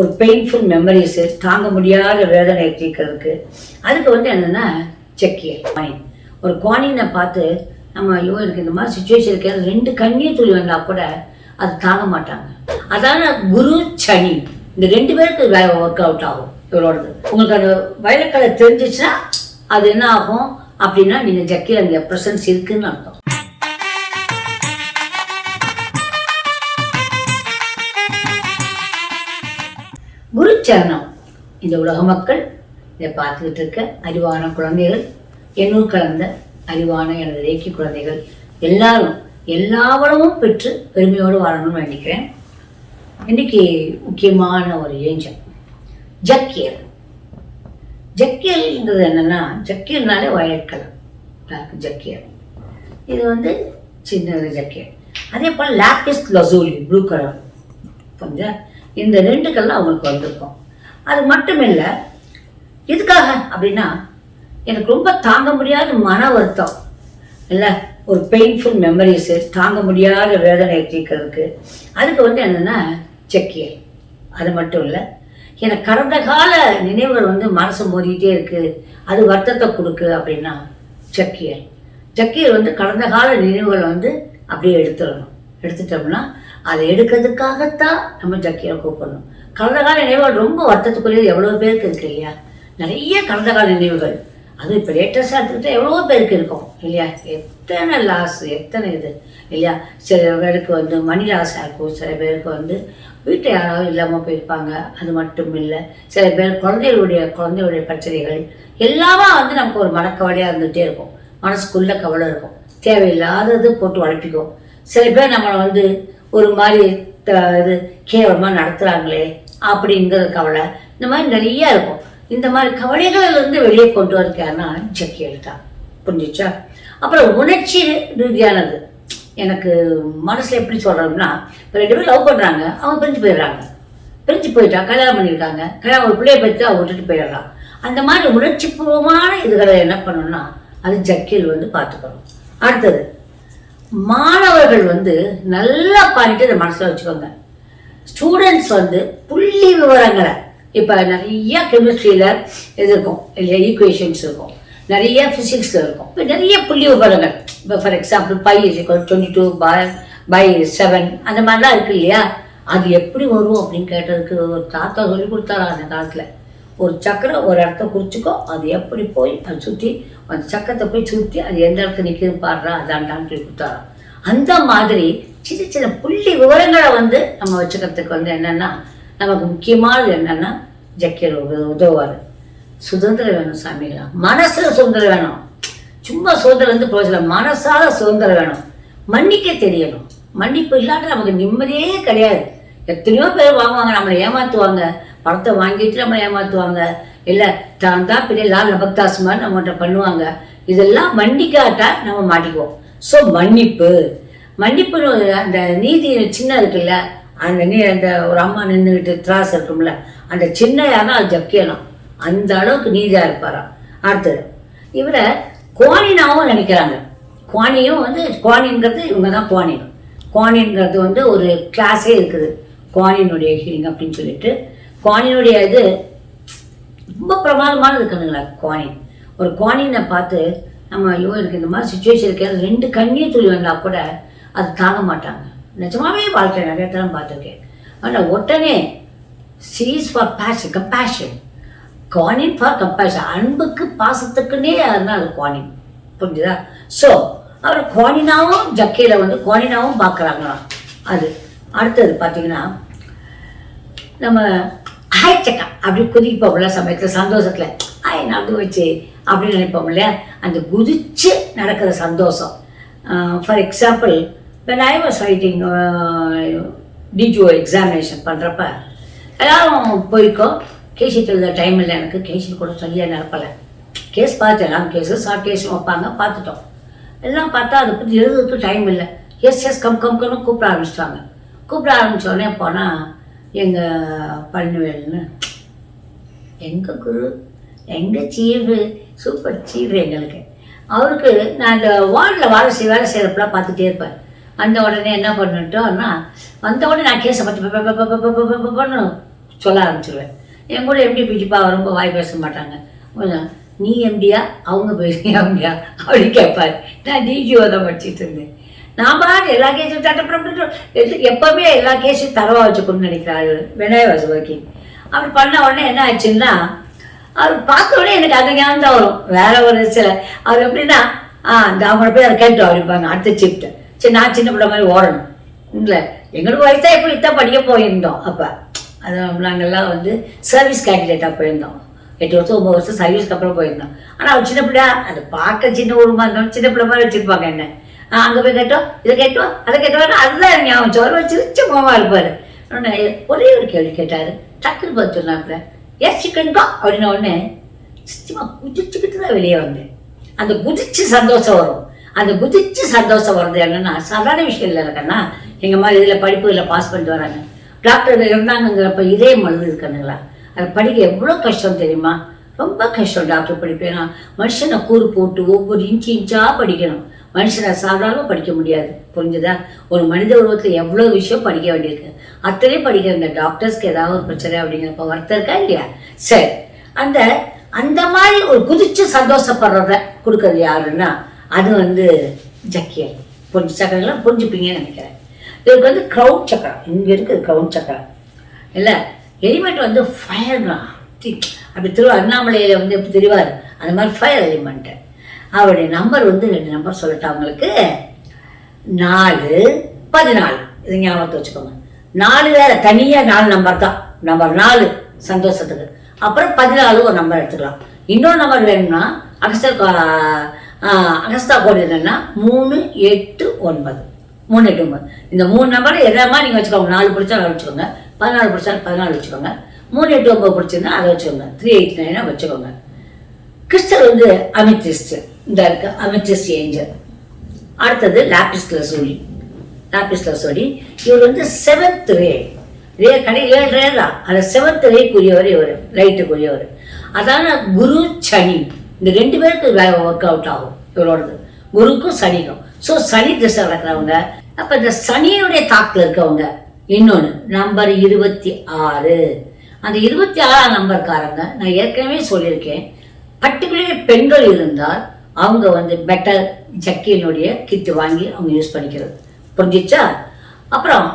ஒரு painful memories தாங்க முடியாத வேதனை தீர்க்கறதுக்கு. அதுக்கு வந்து என்னென்னா செக்கியல் காயின் ஒரு காயினை பார்த்து நம்ம ஐயோ எனக்கு இந்த மாதிரி சுச்சுவேஷன் இருக்கு அது ரெண்டு கண்ணீர் துளி வந்தால் கூட அது தாங்க மாட்டாங்க. அதான குரு சனி. இந்த ரெண்டு பேருக்கு ஒர்க் அவுட் ஆகும் இவரோடது. உங்களுக்கு அந்த வயலக்கலை தெரிஞ்சிச்சுன்னா அது என்ன ஆகும்? அப்படின்னா நீங்கள் ஜக்கியில் அந்த ப்ரெசன்ஸ் இருக்குன்னு அர்த்தம். சரணம் இந்த உலக மக்கள் இதை பார்த்துக்கிட்டு இருக்க அறிவான குழந்தைகள் எண்ணூர் கலந்த அறிவான எனது ரேக்கி குழந்தைகள் எல்லாரும் எல்லா வளமும் பெற்று பெருமையோடு வாழணும்னு நினைக்கிறேன். இன்னைக்கு முக்கியமான ஒரு ஏஞ்சல் ஜக்கியல் ஜக்கியல்ங்கிறது என்னன்னா ஜக்கியல்னாலே வயற்கலம் ஜக்கியல் இது வந்து சின்னது ஜக்கியல் அதே போல் லாப்பிஸ் லசூலி ப்ளூ கலர் கொஞ்சம் இந்த ரெண்டுக்கெல்லாம் அவங்களுக்கு வந்திருக்கும். அது மட்டும் இல்லை எதுக்காக அப்படின்னா எனக்கு ரொம்ப தாங்க முடியாத மன வருத்தம். இல்லை ஒரு பெயின்ஃபுல் மெமரிஸு தாங்க முடியாத வேதனை தீர்க்கிறதுக்கு. அதுக்கு வந்து என்னென்னா செக்கியல். அது மட்டும் இல்லை எனக்கு கடந்த கால நினைவுகள் வந்து மனசு மோதிக்கிட்டே இருக்குது அது வருத்தத்தை கொடுக்கு அப்படின்னா செக்கியல். ஜக்கியல் வந்து கடந்த கால நினைவுகளை வந்து அப்படியே எடுத்துடணும். எடுத்துட்டோம்னா அதை எடுக்கிறதுக்காகத்தான் நம்ம ஜக்கியை கூப்பிடணும். கடந்த கால நினைவுகள் ரொம்ப வருத்தத்துக்குள்ளே எவ்வளோ பேருக்கு இருக்கு இல்லையா? நிறைய கடந்த கால நினைவுகள். அதுவும் இப்போ லேட்டஸ்டாக எடுத்துக்கிட்டால் எவ்வளோ பேருக்கு இருக்கும் இல்லையா? எத்தனை லாஸ் எத்தனை இது இல்லையா? சில பேருக்கு வந்து மணி லாஸாக இருக்கும் சில பேருக்கு வந்து வீட்டில் யாராவது இல்லாமல் போயிருப்பாங்க அது மட்டும் இல்லை. சில பேர் குழந்தைகளுடைய குழந்தைகளுடைய பிரச்சனைகள் எல்லாமே வந்து நமக்கு ஒரு மனக்கவலையாக இருந்துகிட்டே இருக்கும். மனசுக்குள்ளே கவலை இருக்கும். தேவையில்லாதது போட்டு வளர்ப்பிக்கும் சில பேர் நம்மளை வந்து ஒரு மாதிரி த- இது கேவலமாக நடத்துகிறாங்களே அப்படிங்கிற கவலை. இந்த மாதிரி நிறைய இருக்கும். இந்த மாதிரி கவலைகளிலிருந்து வெளியே கொண்டு வரக்காருன்னா ஜக்கியல் தான் புரிஞ்சிச்சா? அப்புறம் உணர்ச்சி ரீதியானது. எனக்கு மனசில் எப்படி சொல்கிறோம்னா இப்போ ரெண்டு பேரும் லவ் பண்ணுறாங்க அவங்க பிரிஞ்சு போயிடுறாங்க. பிரிஞ்சு போயிட்டா கல்யாணம் பண்ணியிருக்காங்க. கல்யாணம் ஒரு பிள்ளைய பற்றி அவங்க விட்டுட்டு போயிடலாம். அந்த மாதிரி உணர்ச்சிபூர்வமான இதுகளை என்ன பண்ணணும்னா அது ஜக்கியல் வந்து பார்த்துக்கணும். அடுத்தது மாணவர்கள் வந்து நல்லா பாடிட்டு இதை மனசில் வச்சுக்கோங்க. ஸ்டூடெண்ட்ஸ் வந்து புள்ளி விவரங்களை இப்போ நிறைய கெமிஸ்ட்ரியில் இது இருக்கும் இல்லையா ஈக்குவேஷன்ஸ் இருக்கும். நிறைய ஃபிசிக்ஸில் இருக்கும். இப்போ நிறைய புள்ளி விவரங்கள். இப்போ for example pi is twenty two by by seven அந்த மாதிரிலாம் இருக்கு இல்லையா? அது எப்படி வரும் அப்படின்னு கேட்டதுக்கு ஒரு தாத்தா சொல்லி கொடுத்தாரா அந்த காலத்தில். ஒரு சக்கரம் ஒரு இடத்த குறிச்சிக்கோ அது எப்படி போய் அது சுற்றி அந்த சக்கரத்தை போய் சுற்றி அது எந்த இடத்துல நிற்கிது பாடுறா அதான்டான்னு சொல்லி கொடுத்தாரா அந்த மாதிரி சின்ன சின்ன புள்ளி விவரங்களை வந்து நம்ம வச்சுக்கிறதுக்கு வந்து என்னென்னா நமக்கு முக்கியமானது என்னென்னா ஜக்கியர் உத- உதவுவார். சுதந்திரம் வேணும் சாமிகளா? மனசில் சுதந்திரம் வேணும். சும்மா சுதந்திரம் வந்து பிரயோஜனம் மனசால சுதந்திரம் வேணும். மன்னிக்க தெரியணும். மன்னிப்பு இல்லாத நமக்கு நிம்மதியே கிடையாது. எத்தனையோ பேர் வாங்குவாங்க நம்மளை ஏமாத்துவாங்க. பணத்தை வாங்கிட்டு நம்மளை ஏமாற்றுவாங்க இல்லை தான் தான் பெரிய லால் லபக்தாஸ் மாதிரி நம்மகிட்ட பண்ணுவாங்க. இதெல்லாம் மன்னிக்காட்டா நம்ம மாட்டிக்குவோம். ஸோ மன்னிப்பு. மன்னிப்பு அந்த நீதி சின்ன இருக்குல்ல அந்த நீ அந்த ஒரு அம்மா நின்றுக்கிட்டு திராஸ் இருக்கும்ல அந்த சின்ன யாரும் அது ஜக்கியணும் அந்த அளவுக்கு நீதியாக இருப்பாராம் அடுத்தது இவரை கோணினாவும் நினைக்கிறாங்க. கோணியும் வந்து கோணிங்கிறது இவங்க தான் குவானின். கோணிங்கிறது வந்து ஒரு கிளாஸே இருக்குது. கோணினுடைய ஹீலிங் அப்படின்னு சொல்லிட்டு குவானினுடைய இது ரொம்ப பிரமாதமானது கண்ணுங்களா குவானின் ஒரு குவானினை பார்த்து நம்ம ஐயோ எனக்கு இந்த மாதிரி சுச்சுவேஷன் இருக்கு அது ரெண்டு கண்ணீர் துளி வந்தால் கூட அது தாங்க மாட்டாங்க. நிஜமாவே வாழ்க்கை நிறைய தரம் பார்த்துருக்கேன். ஆனால் உடனே she's for passion compassion Guanyin for compassion அன்புக்கு பாசத்துக்குன்னே அதுதான் அது குவானின் புரிஞ்சுதா? ஸோ அவர் குவானினாவும் ஜக்கையில் வந்து குவானினாவும் பார்க்குறாங்களாம். அது அடுத்தது பார்த்தீங்கன்னா நம்ம ஹாய் அப்படி குதிப்போம்ல சமயத்தில் சந்தோஷத்தில் ஆய் நடந்து வச்சு அப்படின்னு நினைப்போம் இல்லையா? அந்த குதிச்சு நடக்கிற சந்தோஷம். For example when I was writing DGO examination பண்ணுறப்ப எல்லாரும் போயிருக்கோம். கேஷிட் எழுத டைம் இல்லை எனக்கு. கேஷிட் கூட சரியாக நிரப்பலை கேஸ் பார்த்தேன். எல்லாம் கேஸு சார் கேஸும் வைப்பாங்க. பார்த்துட்டோம். எல்லாம் பார்த்தா அதை பற்றி எழுதுறதுக்கு டைம் இல்லை. எஸ் எஸ் கம் கம் கம்னு கூப்பிட ஆரம்பிச்சிட்டாங்க. கூப்பிட ஆரம்பித்தோடனே உடனே போனால் எங்கள் பன்னுவேல்னு எங்கள் குரு? எங்கள் சீஃபு சூப்பர் சீஃபு எங்களுக்கு. அவருக்கு நான் இந்த வார்டில் வேலை செய்ய வேலை செய்கிறப்பெல்லாம் பார்த்துட்டே இருப்பேன். அந்த உடனே என்ன பண்ணிட்டோம்னா வந்த உடனே நான் கேஸை பற்றி சொல்ல ஆரம்பிச்சிருவேன். என் கூட எப்படி பிடிப்பா ரொம்ப வாய் பேச மாட்டாங்க. கொஞ்சம், நீ எம்டியா? அவங்க பேசுங்க எம்டியா? அப்படி கேட்பாரு. நான் டிஜிஓ தான் படிச்சுட்டு இருந்தேன். நான் பாரு எல்லா கேஸும் தட்டப்பட்டு எப்பவுமே எல்லா கேஸையும் தரவா வச்சுக்கணும்னு நினைக்கிறாரு விநாயக வாஸ் ஒர்க்கிங் அப்படி பண்ண உடனே என்ன ஆச்சுன்னா அவர் பார்த்த உடனே எனக்கு அந்த ஞாபகம் தான் வரும். வேற ஒரு சில அவர் எப்படின்னா ஆ இந்த அவங்கள போய் அதை கேட்டு அப்படிப்பாங்க அடுத்த சிப்ட் சரி நான் சின்ன பிள்ளை மாதிரி ஓடணும். இல்லை எங்களுக்கு வயசா இப்போ இத்தான் படிக்க போயிருந்தோம். அப்போ அது நாங்கள்லாம் வந்து சர்வீஸ் கேண்டிடேட்டாக போயிருந்தோம். எட்டு வருஷம் ஒம்பது வருஷம் சர்வீஸ்க்கு அப்புறம் போயிருந்தோம். ஆனால் அவர் சின்ன பிள்ளையா அது பார்க்க சின்ன ஊருமா இருந்தாலும் சின்ன பிள்ளை மாதிரி வச்சுருப்பாங்க என்ன. அங்கே போய் கேட்டோம் இதை கேட்டோம் அதை கேட்டோம் அதுதான் ஞாபகம் சோறு சிரிச்ச மாமா இருப்பார் உடனே ஒரே ஒரு கேள்வி கேட்டார் டக்குன்னு பார்த்து சொன்னாப்புல எஸ் சிக்கன் கா அப்படின்ன உடனே சுத்தமாக குதிச்சுக்கிட்டு தான் வெளியே வந்தேன் அந்த குதிச்சு சந்தோஷம் வரும் அந்த குதிச்சு சந்தோஷம் வருது என்னன்னா சாதாரண விஷயம் இல்லை கண்ணா எங்கள் மாதிரி இதில் படிப்பு இதில் பாஸ் பண்ணிட்டு வராங்க டாக்டர் இருந்தாங்கங்கிறப்ப இதே மழுது இருக்கானுங்களா அதை படிக்க எவ்வளோ கஷ்டம் தெரியுமா ரொம்ப கஷ்டம் டாக்டர் படிப்பேனா? மனுஷனை கூறு போட்டு ஒவ்வொரு இன்ச்சு இன்ச்சாக படிக்கணும். மனுஷனை சாதாரணமாக படிக்க முடியாது. புரிஞ்சுதா? ஒரு மனித உருவத்தில் எவ்வளோ விஷயம் படிக்க வேண்டியிருக்கு? அத்தனை படிக்கிற இந்த டாக்டர்ஸ்க்கு ஏதாவது ஒரு பிரச்சனை அப்படிங்கிறப்ப வருத்தம் இருக்கா இல்லையா? சரி. அந்த அந்த மாதிரி ஒரு குதிச்சு சந்தோஷப்படுறத கொடுக்கறது யாருன்னா அது வந்து ஜக்கியல் புரிஞ்சு சக்கரங்களாம் புரிஞ்சுப்பீங்கன்னு நினைக்கிறேன். இதுக்கு வந்து க்ரௌட் சக்கரம். இங்கே இருக்குது க்ரௌட் சக்கரம். இல்லை எலிமெண்ட் வந்து அப்படி திரு அண்ணாமலையில் வந்து எப்படி தெரிவார்? அந்த மாதிரி ஃபயர் எலிமெண்ட்டு அவருடைய நம்பர் வந்து ரெண்டு நம்பர் சொல்லட்டா அவங்களுக்கு நாலு பதினாலு. இது ஞாபகத்தை வச்சுக்கோங்க. நாலு வேற தனியாக நாலு நம்பர் தான். நம்பர் நாலு சந்தோஷத்துக்கு. அப்புறம் பதினாலு ஒரு நம்பர் எடுத்துக்கலாம். இன்னொரு நம்பர் வேணும்னா அகஸ்தா அகஸ்தா கோடு என்னென்னா மூணு எட்டு ஒன்பது. மூணு எட்டு ஒன்பது. இந்த மூணு நம்பர் எதாவது நீங்கள் வச்சுக்கோங்க? நாலு பிடிச்சா அதை வச்சுக்கோங்க. பதினாலு பிடிச்சா பதினாலு வச்சுக்கோங்க. மூணு எட்டு ஒன்பது பிடிச்சிருந்தா அதை வச்சுக்கோங்க. த்ரீ எயிட் நைனாக வச்சுக்கோங்க. கிறிஸ்டல் வந்து அமித்திஸ்ட் இந்த இருக்கு அமித்திஸ்ட் ஏஞ்சல் அடுத்தது லாபிஸ் லசோலி லாபிஸ் லசோலி இவர் வந்து செவன்த் ரே ரே கடை ஏழு ரே தான். அந்த செவன்த் ரேக்குரியவர் இவர் லைட்டுக்குரியவர் அதான குரு சனி. இந்த ரெண்டு பேருக்கு ஒர்க் அவுட் ஆகும் இவரோடது. குருக்கும் சனிக்கும். ஸோ சனி திசை நடக்கிறவங்க அப்போ இந்த சனியுடைய தாக்கில் இருக்கவங்க இன்னொன்று நம்பர் இருபத்தி ஆறு. அந்த இருபத்தி ஆறாம் நம்பர்காரங்க நான் ஏற்கனவே சொல்லியிருக்கேன். பர்டிகுலர் பெண்கள் இருந்தால் அவங்க வந்து பெட்டர் ஜக்கியினுடைய கிட்டு வாங்கி அவங்க யூஸ் பண்ணிக்கிறது. புரிஞ்சிச்சா? அப்புறம்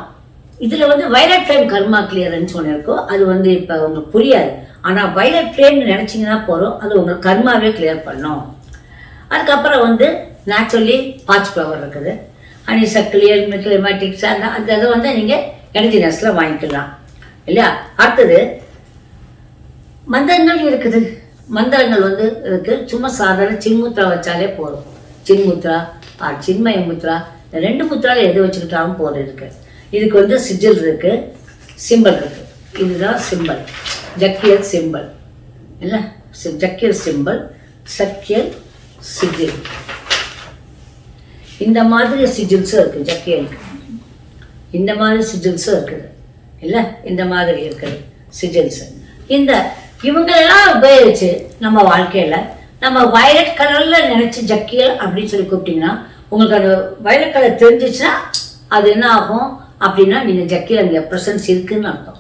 இதில் வந்து வைலட் ஃப்ளேம் கர்மா கிளியர்னு சொன்னிருக்கோ அது வந்து இப்போ உங்களுக்கு புரியாது. ஆனால் வைலட் ஃப்ளேம்னு நினச்சிங்கன்னா போகிறோம் அது உங்களுக்கு கர்மாவே கிளியர் பண்ணும். அதுக்கப்புறம் வந்து நேச்சுரலி பாச் ஃப்ளவர் இருக்குது. அனிசா கிளியர் கிளிமேட்டிக்ஸ் அந்த அந்த இதை வந்து நீங்கள் எனர்ஜினஸில் வாங்கிக்கலாம். இல்லையா? அடுத்தது மந்திரங்கள் இருக்குது. மந்திரங்கள் வந்து இருக்கு. சும்மா சாதாரண சின்முத்ரா வச்சாலே போதும். சின்முத்ரா ஆ சின்மய முத்ரா ரெண்டு முத்ராவில் எது வச்சுக்கிட்டாலும் போதும் இருக்கு இதுக்கு வந்து சிஜில் இருக்கு சிம்பல் இருக்கு. இதுதான் சிம்பல். ஜக்கியல் சிம்பல். இல்லை ஜக்கியல் சிம்பல் சக்கியல் சிஜில். இந்த மாதிரி சிஜில்ஸும் இருக்குது ஜக்கியலுக்கு. இந்த மாதிரி சிஜில்ஸும் இருக்குது. இல்லை? இந்த மாதிரி இருக்குது சிஜில்ஸ். இந்த இவங்களெல்லாம் உபயோகிச்சு நம்ம வாழ்க்கையில் நம்ம வயலட் கலரில் நினச்சி ஜக்கியல் அப்படின்னு சொல்லி கூப்பிட்டிங்கன்னா உங்களுக்கு அந்த வயலட் கலர் தெரிஞ்சிச்சுன்னா அது என்ன ஆகும்? அப்படின்னா நீங்கள் ஜக்கியல் அந்த ப்ரெசன்ஸ் இருக்குன்னு அர்த்தம்.